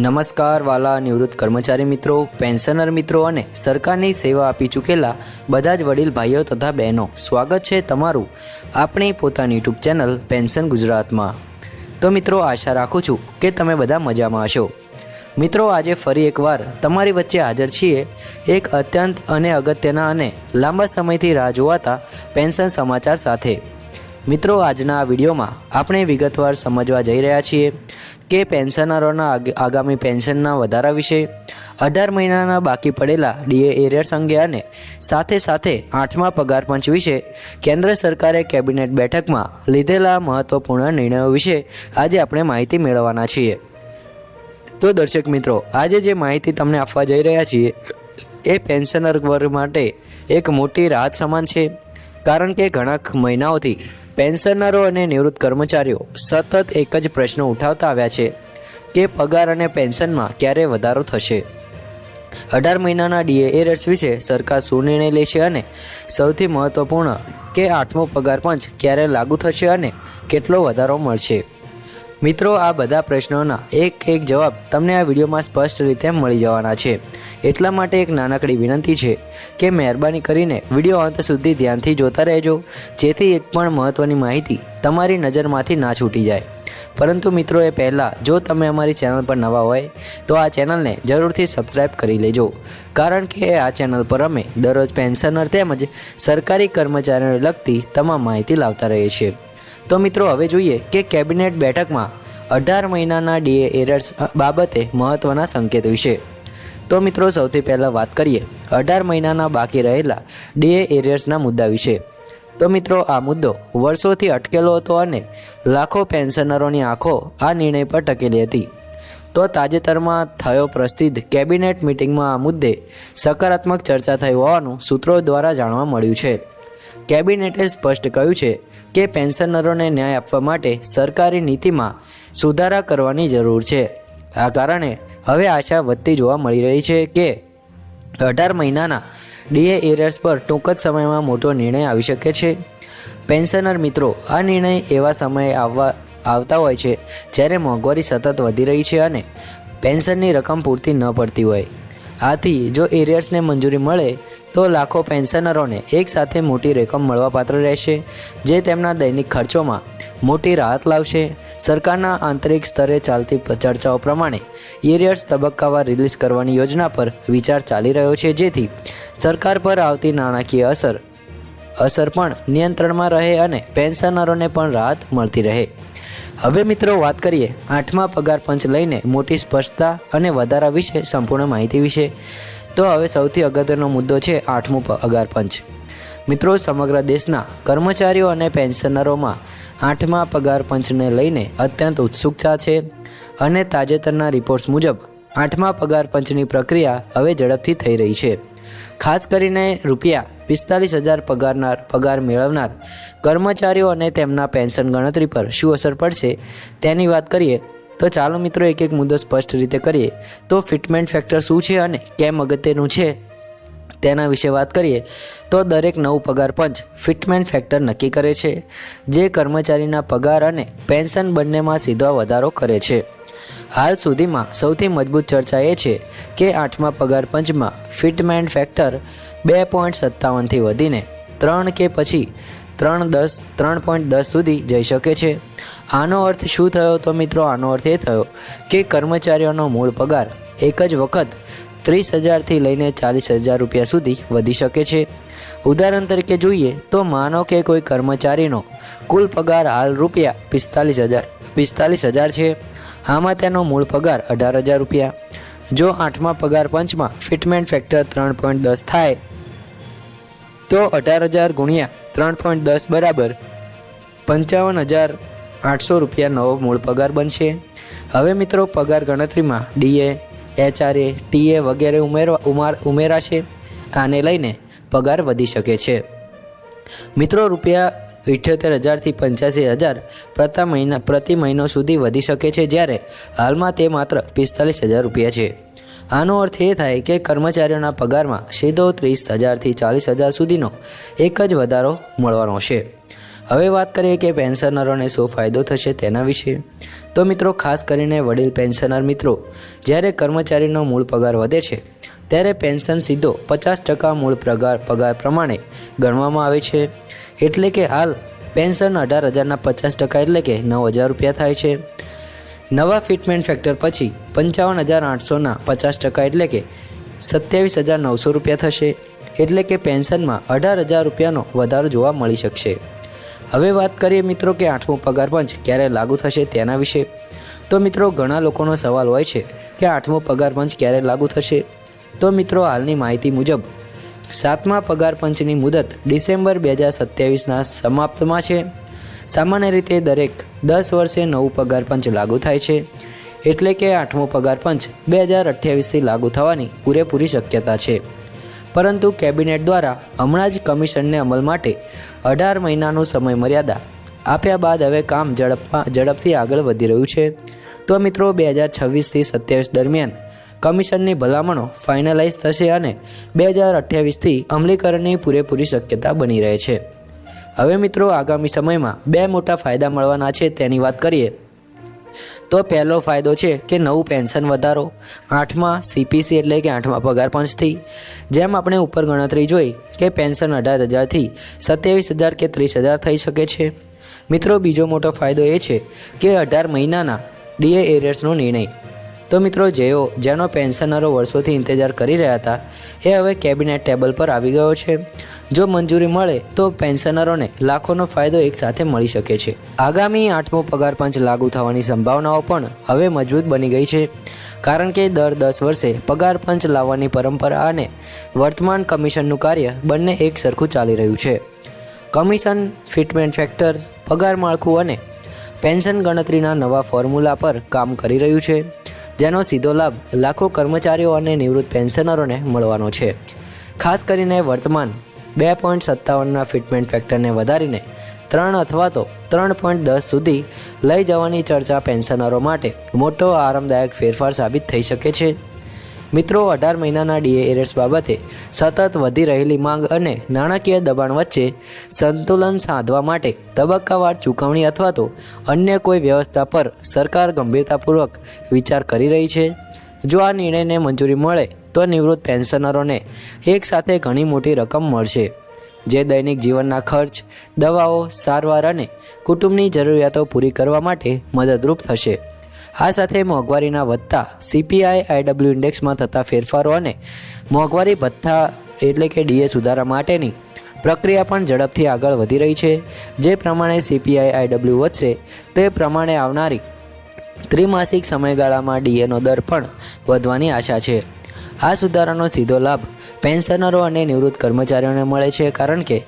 નમસ્કાર વાલા નિવૃત્ત કર્મચારી મિત્રો, પેન્શનર મિત્રો અને સરકારની સેવા આપી ચૂકેલા બધા જ વડીલ ભાઈઓ તથા બહેનો, સ્વાગત છે તમારું આપણી પોતાની યુટ્યુબ ચેનલ પેન્શન ગુજરાતમાં. તો મિત્રો, આશા રાખું છું કે તમે બધા મજામાં હશો. મિત્રો, આજે ફરી એકવાર તમારી વચ્ચે હાજર છીએ એક અત્યંત અને અગત્યના અને લાંબા સમયથી રાહ જોવાતા પેન્શન સમાચાર સાથે. મિત્રો, આજના આ વિડીયોમાં આપણે વિગતવાર સમજવા જઈ રહ્યા છીએ કે પેન્શનરોના આગ- આગામી પેન્શનના વધારા વિશે. અઢાર મહિનાના બાકી પડેલા ડીએ એરિયર્સ અંગે અને સાથે સાથે આઠમા પગાર પંચ વિશે કેન્દ્ર સરકારે કેબિનેટ બેઠકમાં લીધેલા મહત્વપૂર્ણ નિર્ણયો વિશે આજે આપણે માહિતી મેળવવાના છીએ. તો દર્શક મિત્રો, આજે જે માહિતી તમને આપવા જઈ રહ્યા છીએ, એ પેન્શનર વર્ગ માટે એક મોટી રાહત સમાન છે. કારણ કે ઘણા મહિનાઓથી પેન્શનરો અને નિવૃત્ત કર્મચારીઓ સતત એક જ પ્રશ્ન ઉઠાવતા આવ્યા છે કે પગાર અને પેન્શનમાં ક્યારે વધારો થશે. અઢાર મહિનાના ડીએ એરર્સ વિશે સરકાર શું નિર્ણય લેશે અને સૌથી મહત્વપૂર્ણ કે આઠમો પગાર પંચ ક્યારે લાગુ થશે અને કેટલો વધારો મળશે? મિત્રો, આ બધા પ્રશ્નોના એક એક જવાબ તમને આ વિડીયોમાં સ્પષ્ટ રીતે મળી જવાના છે. એટલા માટે એક નાનકડી વિનંતી છે કે મહેરબાની કરીને વીડિયો અંત સુધી ધ્યાનથી જોતા રહેજો, જેથી એક પણ મહત્ત્વની માહિતી તમારી નજરમાંથી ના છૂટી જાય. પરંતુ મિત્રો, એ પહેલાં જો તમે અમારી ચેનલ પર નવા હોય, તો આ ચેનલને જરૂરથી સબસ્ક્રાઇબ કરી લેજો. કારણ કે આ ચેનલ પર અમે દરરોજ પેન્શનર તેમજ સરકારી કર્મચારીઓને લગતી તમામ માહિતી લાવતા રહીએ છીએ. તો મિત્રો, હવે જોઈએ કે કેબિનેટ બેઠકમાં અઢાર મહિનાના ડીએ એરર્સ બાબતે મહત્ત્વના સંકેત વિશે. તો મિત્રો, સૌથી પહેલાં વાત કરીએ અઢાર મહિનાના બાકી રહેલા ડીએ એરિયર્સના મુદ્દા વિશે. તો મિત્રો, આ મુદ્દો વર્ષોથી અટકેલો હતો અને લાખો પેન્શનરોની આંખો આ નિર્ણય પર ટકેલી હતી. તો તાજેતરમાં થયો પ્રસિદ્ધ કેબિનેટ મિટિંગમાં આ મુદ્દે સકારાત્મક ચર્ચા થઈ હોવાનું સૂત્રો દ્વારા જાણવા મળ્યું છે. કેબિનેટે સ્પષ્ટ કહ્યું છે કે પેન્શનરોને ન્યાય આપવા માટે સરકારી નીતિમાં સુધારા કરવાની જરૂર છે. આ કારણે હવે આશા વધતી જોવા મળી રહી છે કે અઢાર મહિનાના ડીએ એરિયર્સ પર ટૂંક જ સમયમાં મોટો નિર્ણય આવી શકે છે. પેન્શનર મિત્રો આ નિર્ણય એવા સમયે આવવા આવતા હોય છે જ્યારે મોંઘવારી સતત વધી રહી છે અને પેન્શનની રકમ પૂરતી ન પડતી હોય. આથી જો એરિયર્સને મંજૂરી મળે, તો લાખો પેન્શનરોને એકસાથે મોટી રકમ મળવાપાત્ર રહેશે, જે તેમના દૈનિક ખર્ચોમાં મોટી રાહત લાવશે. સરકારના આંતરિક સ્તરે ચાલતી ચર્ચાઓ પ્રમાણે, એરિયર્સ તબક્કાવાર રિલીઝ કરવાની યોજના પર વિચાર ચાલી રહ્યો છે, જેથી સરકાર પર આવતી નાણાકીય અસર અસર પણ નિયંત્રણમાં રહે અને પેન્શનરોને પણ રાહત મળતી રહે. હવે મિત્રો વાત કરીએ આઠમા પગાર પંચ લઈને મોટી સ્પષ્ટતા અને વધારા વિશે સંપૂર્ણ માહિતી વિશે. તો હવે સૌથી અગત્યનો મુદ્દો છે આઠમો પગાર પંચ. મિત્રો સમગ્ર દેશના કર્મચારીઓ અને પેન્શનરોમાં આઠમા પગાર પંચને લઈને અત્યંત ઉત્સુકતા છે અને તાજેતરના રિપોર્ટ્સ મુજબ આઠમા પગાર પંચની પ્રક્રિયા હવે ઝડપથી થઈ રહી છે. ખાસ કરીને રૂપિયા પિસ્તાલીસ હજાર પગારનાર, પગાર મેળવનાર કર્મચારીઓ અને તેમના પેન્શન ગણતરી પર શું અસર પડશે તેની વાત કરીએ તો ચાલો મિત્રો એક એક મુદ્દો સ્પષ્ટ રીતે કરીએ. તો ફિટમેન્ટ ફેક્ટર શું છે અને કેમ અગત્યનું છે તેના વિશે વાત કરીએ. તો દરેક નવું પગાર પંચ ફિટમેન્ટ ફેક્ટર નક્કી કરે છે, જે કર્મચારીના પગાર અને પેન્શન બંનેમાં સીધો વધારો કરે છે. હાલ સુધીમાં સૌથી મજબૂત ચર્ચા એ છે કે આઠમા પગાર પંચમાં ફિટમેન્ટ ફેક્ટર બે પોઈન્ટ સત્તાવનથી વધીને ત્રણ કે પછી ત્રણ દસ, ત્રણ પોઈન્ટ દસ સુધી જઈ શકે છે. આનો અર્થ શું થયો? તો મિત્રો, આનો અર્થ એ થયો કે કર્મચારીઓનો મૂળ પગાર એક જ વખત ત્રીસ હજારથી લઈને ચાલીસ હજાર રૂપિયા સુધી વધી શકે છે. ઉદાહરણ તરીકે જોઈએ તો માનો કે કોઈ કર્મચારીનો કુલ પગાર હાલ રૂપિયા પિસ્તાલીસ હજાર પિસ્તાલીસ હજાર છે. આમાં તેનો મૂળ પગાર અઢાર હજાર રૂપિયા. જો આઠમા પગાર પંચમાં ફિટમેન્ટ ફેક્ટર ત્રણ પોઈન્ટ દસ થાય, તો અઢાર હજાર ગુણ્યા ત્રણ પોઈન્ટ દસ બરાબર પંચાવન હજાર આઠસો રૂપિયા નવો મૂળ પગાર બનશે. હવે મિત્રો પગાર ગણતરીમાં ડીએ, એચઆરએ, ટીએ વગેરે ઉમેરવા ઉમાર, ઉમેરાશે. આને લઈને પગાર વધી શકે છે. મિત્રો રૂપિયા ઇઠ્યોતેર હજારથી પંચ્યાસી હજાર પ્રતિ મહિના, પ્રતિ મહિનો સુધી વધી શકે છે જ્યારે હાલમાં તે માત્ર પિસ્તાલીસ હજાર રૂપિયા છે. આનો અર્થ એ થાય કે કર્મચારીઓના પગારમાં સીધો ત્રીસ હજારથી ચાલીસ હજાર સુધીનો એક જ વધારો મળવાનો છે. હવે વાત કરીએ કે પેન્શનરોને શું ફાયદો થશે તેના વિશે. તો મિત્રો, ખાસ કરીને વડીલ પેન્શનર મિત્રો, જ્યારે કર્મચારીનો મૂળ પગાર વધે છે ત્યારે પેન્શન સીધો પચાસ ટકા મૂળ પગાર પગાર પ્રમાણે ગણવામાં આવે છે. એટલે કે હાલ પેન્શન અઢાર હજારના પચાસ ટકા એટલે કે નવ હજાર રૂપિયા થાય છે. નવા ફિટમેન્ટ ફેક્ટર પછી પંચાવન હજાર આઠસોના પચાસ ટકા એટલે કે સત્યાવીસ હજાર નવસો રૂપિયા થશે. એટલે કે પેન્શનમાં અઢાર હજાર રૂપિયાનો વધારો જોવા મળી શકશે. હવે વાત કરીએ મિત્રો કે આઠમો પગાર પંચ ક્યારે લાગુ થશે તેના વિશે. તો મિત્રો ઘણા લોકોનો સવાલ હોય છે કે આઠમો પગાર પંચ ક્યારે લાગુ થશે? તો મિત્રો, હાલની માહિતી મુજબ, સાતમા પગાર પંચની મુદત ડિસેમ્બર બે હજાર સત્યાવીસના સમાપ્તમાં છે. સામાન્ય રીતે દરેક દસ વર્ષે નવું પગાર પંચ લાગુ થાય છે. એટલે કે આઠમો પગાર પંચ બે હજાર અઠ્યાવીસથી લાગુ થવાની પૂરેપૂરી શક્યતા છે. પરંતુ કેબિનેટ દ્વારા હમણાં જ કમિશનને અમલ માટે અઢાર મહિનાનું સમય મર્યાદા આપ્યા બાદ હવે કામ ઝડપમાં ઝડપથી આગળ વધી રહ્યું છે. તો મિત્રો, બે હજાર છવ્વીસથી સત્યાવીસ દરમિયાન કમિશનની ભલામણો ફાઇનલાઇઝ થશે અને બે હજાર અઠ્યાવીસથી અમલીકરણની પૂરેપૂરી શક્યતા બની રહે છે. હવે મિત્રો, આગામી સમયમાં બે મોટા ફાયદા મળવાના છે તેની વાત કરીએ. તો પહેલો ફાયદો છે કે નવું પેન્શન વધારો. આઠમા સીપીસી એટલે કે આઠમા પગાર પંચથી. જેમ આપણે ઉપર ગણતરી જોઈ કે પેન્શન અઢાર હજારથી સત્યાવીસ હજાર કે ત્રીસ હજાર થઈ શકે છે. મિત્રો, બીજો મોટો ફાયદો એ છે કે અઢાર મહિનાના ડીએ એરિયર્સનો નિર્ણય. તો મિત્રો, જેઓ જેનો પેન્શનરો વર્ષોથી ઇંતજાર કરી રહ્યા હતા, એ હવે કેબિનેટ ટેબલ પર આવી ગયો છે. જો મંજૂરી મળે, તો પેન્શનરોને લાખોનો ફાયદો એકસાથે મળી શકે છે. આગામી આઠમો પગાર પંચ લાગુ થવાની સંભાવનાઓ પણ હવે મજબૂત બની ગઈ છે. કારણ કે દર દસ વર્ષે પગાર પંચ લાવવાની પરંપરા અને વર્તમાન કમિશનનું કાર્ય બંને એક સરખું ચાલી રહ્યું છે. કમિશન, ફિટમેન્ટ ફેક્ટર, પગાર માળખું અને પેન્શન ગણતરીના નવા ફોર્મ્યુલા પર કામ કરી રહ્યું છે. જેનો સીધો લાભ લાખો કર્મચારીઓ અને નિવૃત્ત પેન્શનરોને મળવાનો છે. ખાસ કરીને વર્તમાન બે પોઈન્ટ સત્તાવનના ફિટમેન્ટ ફેક્ટરને વધારીને ત્રણ અથવા તો ત્રણ પોઈન્ટ દસ સુધી લઈ જવાની ચર્ચા પેન્શનરો માટે મોટો આરામદાયક ફેરફાર સાબિત થઈ શકે છે. મિત્રો, અઢાર મહિનાના ડીએ બાબતે સતત વધી રહેલી માંગ અને નાણાકીય દબાણ વચ્ચે સંતુલન સાધવા માટે તબક્કાવાર ચૂકવણી અથવા તો અન્ય કોઈ વ્યવસ્થા પર સરકાર ગંભીરતાપૂર્વક વિચાર કરી રહી છે. જો આ નિર્ણયને મંજૂરી મળે, તો નિવૃત્ત પેન્શનરોને એકસાથે ઘણી મોટી રકમ મળશે, જે દૈનિક જીવનના ખર્ચ, દવાઓ, સારવાર અને કુટુંબની જરૂરિયાતો પૂરી કરવા માટે મદદરૂપ થશે. આ સાથે મોંઘવારીના વધતા સીપીઆઈ આઈડબ્લ્યુ ઇન્ડેક્સમાં થતા ફેરફારો અને મોંઘવારી ભથ્થા એટલે કે ડીએ સુધારા માટેની પ્રક્રિયા પણ ઝડપથી આગળ વધી રહી છે. જે પ્રમાણે સીપીઆઈ આઈડબ્લ્યુ વધશે, તે પ્રમાણે આવનારી ત્રિમાસિક સમયગાળામાં ડીએનો દર પણ વધવાની આશા છે. આ સુધારાનો સીધો લાભ પેન્શનરો અને નિવૃત્ત કર્મચારીઓને મળે છે, કારણ કે